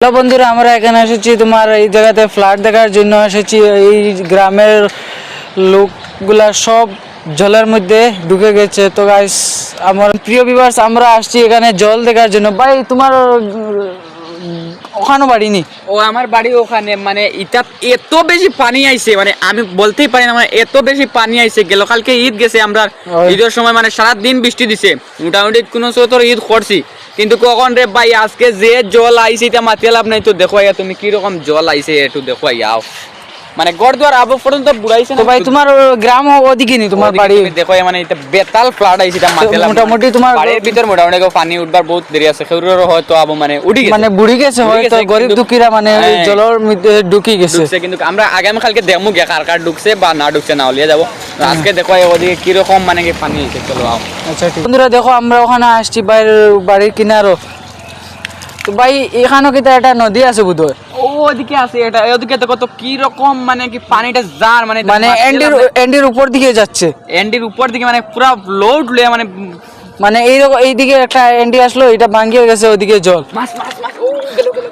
Hello বন্ধুরা আমরা এখানে এসেছি তোমার এই জায়গাতে ফ্ল্যাট দেখার জন্য। এসেছি এই গ্রামের লোকগুলা সব জলের মধ্যে ঢুকে গেছে। তো গাইস আমার প্রিয় বিভার্স আমরা আসছি এখানে জল দেখার জন্য। ভাই তোমার ওখানে বাড়িনি ও আমার বাড়ি ওখানে। মানে ইটা এত বেশি পানি আইছে মানে আমি বলতেই পারি না মানে এত বেশি পানি আইছে। গেল কালকে ঈদ গেছে আমরা ঈদের সময় মানে সারা দিন বৃষ্টি দিছে। মোটামুটি কোনো তোর ঈদ করছি। কিন্তু কখন রে ভাই, আজকে যে জল আইছে এটা মাতিয়ে লাভ নাই, তো দেখো তুমি কীরকম জল আইছে একটু দেখো ইয়াও মানে গড়দুয়ার আবু পর্যন্ত বুড়াইছে তো ভাই তোমার গ্রাম ওদিকে নি তোমার বাড়ি? দেখো মানে এটা বেতাল ফ্লাড আইছে এটা নাই। মোটামুটি তোমার- বাড়ির ভিতর মোটামুটি পানি উঠবার বহুত দেরি আছে। সেগুলোর হয়তো আবু মানে উঠি গেছে। মানে বুড়ি গেছে হয়তো গরিব দুঃখীরা মানে হ্যাঁ। জলের মধ্যে ঢুকি গেছে। ঢুকছে কিন্তু আমরা আগামী কালকে দেখব গে কার কার ঢুকছে বা না ঢুকছে না হলিয়ে যাব। আজকে দেখো ওদিকে কীরকম মানে কি পানি হয়েছে চলো আও। আচ্ছা ঠিক। বন্ধুরা দেখো আমরা ওখানে আসছি বাইরের বাড়ির কিনারও। তো ভাই এখানেও কিন্তু একটা নদী আছে বোধহয়। ওদিকে আছে এটা। ওদিকে দেখো তো কীরকম মানে কি পানিটা জার মানে মানে এন্ডির এন্ডির উপর দিকে যাচ্ছে। এন্ডির উপর দিকে মানে পুরা লোড লয়ে মানে মানে এই এইদিকে একটা এন্ডি আসলো এটা ভাঙ্গিয়ে গেছে ওদিকে জল। মাছ মাছ মাছ ও গেল গেল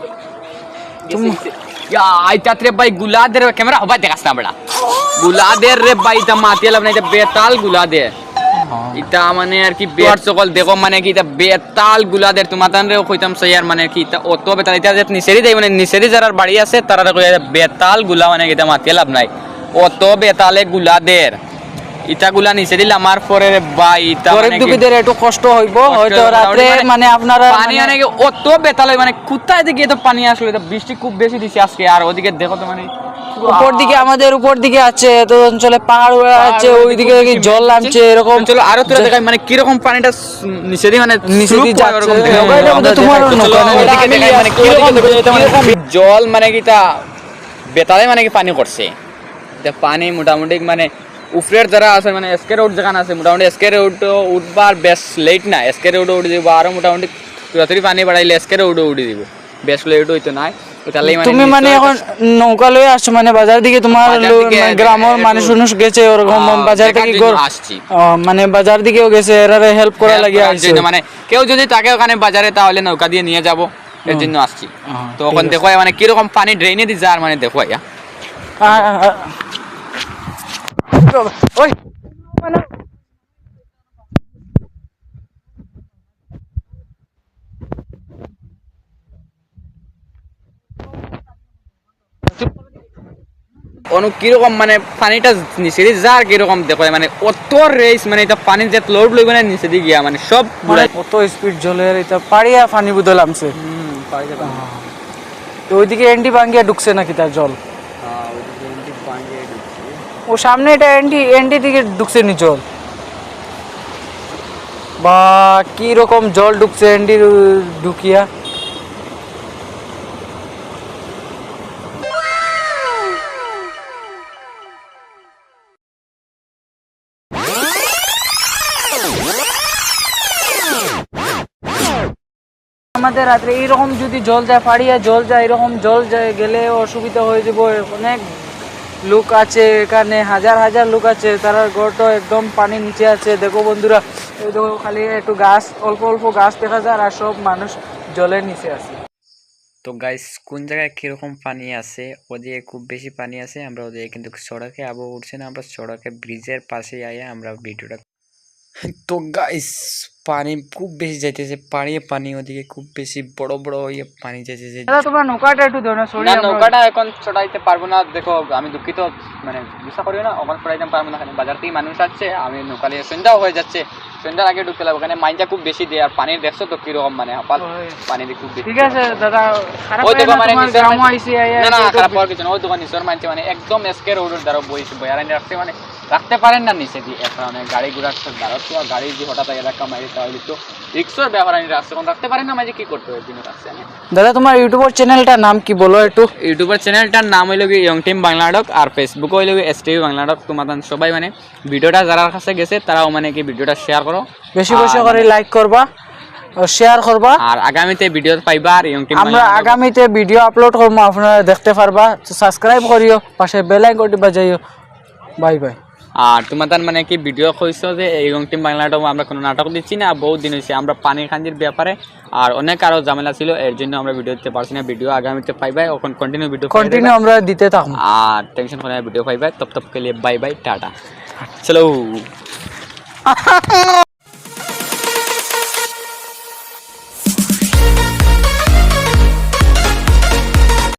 ভাই গুলাদের ক্যামেরা হবা দেখাস না বড়া। গুলাদের রে ভাই তা মাতিয়ে ইটা মানে আর কি বেয়ার সকল দেখো মানে কি বেতাল গুলাদের তোমার কইতাম সাইয়ার মানে কি অত বেতাল। ইটা যে নিসেরি দেই মানে নিসেরি যারা বাড়ি আছে তারা ইটা বেতালগুলা মানে এটা মাতিয়ে লাভ নাই। অত বেতালে গুলাদের নিচে দিলে আমার পরে ভাই ইটা গরিব কি- দুঃখীদের একটু কষ্ট হইব হয়তো মোটামুটি মানে আপনারা পানি মানে- অত বেতাল মানে কোথায় দিকে এত পানি আসলো এটা বৃষ্টি খুব বেশি দিছে আজকে। আর ওদিকে দেখো তো মানে উপর দিকে আমাদের উপর দিকে আছে তো অঞ্চলে পাহাড় আছে ওইদিকে জল নামছে এরকম চলো আরও তোরা দেখাই মানে কীরকম পানিটা নিচে দিয়ে মানে নিচে দিয়ে যাচ্ছে। আমরা তোমার মানে কীরকম জল মানে কি তা বেতালে মানে কি পানি করছে? পানি মোটামুটি মানে উপরের যারা আছে মানে এসকে রোড যেখানে আছে মোটামুটি এসকে রোড উঠবার বেশ লেট না। এসকে রোড উঠে দিব আরও মোটামুটি তুরাতুরি পানি বাড়াইলে এসকে রোড উঠে দিব বেশ লেট হইতো নাই। তুমি মানে এখন নৌকা লয়ে আসছো মানে বাজার দিকে তোমার মানে গ্রামের মানুষ মানুষ গেছে ওরকম বাজার থেকে আসছি। মানে বাজার দিকেও গেছে এরারে হেল্প করা করার আসছে। মানে কেউ যদি তাকে ওখানে বাজারে তাহলে নৌকা দিয়ে নিয়ে যাব এর জন্য আসছি। হ্যাঁ, তো ওখানে দেখো মানে কীরকম পানি ড্রেনে দিয়ে যার মানে দেখো ইয়া আ, আ, আ। ওই অনু কীরকম মানে পানিটা নিচে দিয়ে যার কীরকম দেখো মানে অত রেস মানে এটা পানি যে লোড লইবে না নিচে দিয়ে গিয়া মানে সব কত স্পিড জলের এটা পাড়িয়া পানি বদলামছে তো ওইদিকে এন্ডি ভাঙ্গিয়া ঢুকছে নাকি তার জল? ও সামনে এটা এন্ডি এন্ডি দিকে ঢুকছে নি জল? বা কি রকম জল ঢুকছে উ- ঢুকিয়া? আমাদের রাত্রে এইরকম যদি জল যায় ফাড়িয়া জল যায় এরকম জল যায়, গেলে অসুবিধা হয়ে যাব। অনেক লোক আছে এখানে, হাজার হাজার লোক আছে, তারা ঘরটা একদম পানি নিচে আছে। দেখো বন্ধুরা দেখো খালি একটু গাছ, অল্প অল্প গাছ দেখা যায় আর সব মানুষ জলের নিচে আছে। তো গাইস কোন জায়গায় কীরকম পানি আছে? ওদিকে খুব বেশি পানি আছে, আমরা ওদিকে কিন্তু সড়কে আবহাওয়া উঠছে না, আমরা সড়কে ব্রিজের পাশে আয়া আমরা ভিডিওটা তো গাইস পানি খুব বেশি যাইতেছে পানি পানি ওদিকে খুব বেশি বড় বড় ইয়ে পানি যাইতেছে। দাদা তোমার নৌকাটা একটু দেও না নৌকাটা এখন চড়াইতে পারব না। দেখো আমি দুঃখিত মানে গুসা করিও না ওখানে চড়াইতে পারব না। বাজার থেকে মানুষ আসছে আমি নৌকা নিয়ে সন্ধ্যাও হয়ে যাচ্ছে। সন্ধ্যার আগে ঢুকতে লাগবে ওখানে মাইনটা খুব বেশি দেয় আর পানির দেখছ তো কীরকম মানে ওই। পানি দিয়ে খুব বেশি ঠিক আছে দাদা খারাপ ওই লাগে দেখো না মানে মানে- না না খারাপ হওয়ার কিছু না ওই দোকান নিচের মানছে মানে একদম এসকে রোডের দ্বারা বইছে বয়ারানি রাখতে মানে রাখতে পারেন না নিচে দিয়ে। মানে গাড়ি দ্বারা তো আর গাড়ি যে হঠাৎ এলাকা মারি তাহলে তো। রিক্সার ব্যাপার আমি রাখতে কোন রাখতে পারেন না মাঝে কি করতে হবে? দিনে রাখছে আমি দাদা তোমার ইউটিউবের চ্যানেলটার নাম কি বলো একটু? ইউটিউবের চ্যানেলটার নাম হইল কি ইয়ং টিম বাংলাডক আর ফেসবুক হইল কি এস টিভি বাংলাডক তোমাদের সবাই মানে ভিডিওটা যারা কাছে গেছে তারাও মানে কি ভিডিওটা শেয়ার করো। বেশি বেশি করে লাইক করবা শেয়ার করবা। আর আগামীতে ভিডিও পাইবা আর ইয়ং টিম আমরা আগামীতে ভিডিও আপলোড করব আপনারা দেখতে পারবা। সাবস্ক্রাইব করিও পাশে বেল আইকনটি বাজাইও। বাই বাই আর তোমার তার মানে কি ভিডিও কইস যে এই রংটিম বাংলাটা আমরা কোনো নাটক দিচ্ছি না বহুত দিন হয়েছে আমরা পানি খাঞ্জির ব্যাপারে আর অনেক আরও ঝামেলা ছিল এর জন্য আমরা ভিডিও দিতে পারছি না ভিডিও আগামীতে পাইবাই ওখান কন্টিনিউ ভিডিও কন্টিনিউ আমরা দিতে থাকব। আর টেনশন করে ভিডিও পাইবাই তপ তপ কে লিয়ে বাই বাই টাটা। চলো।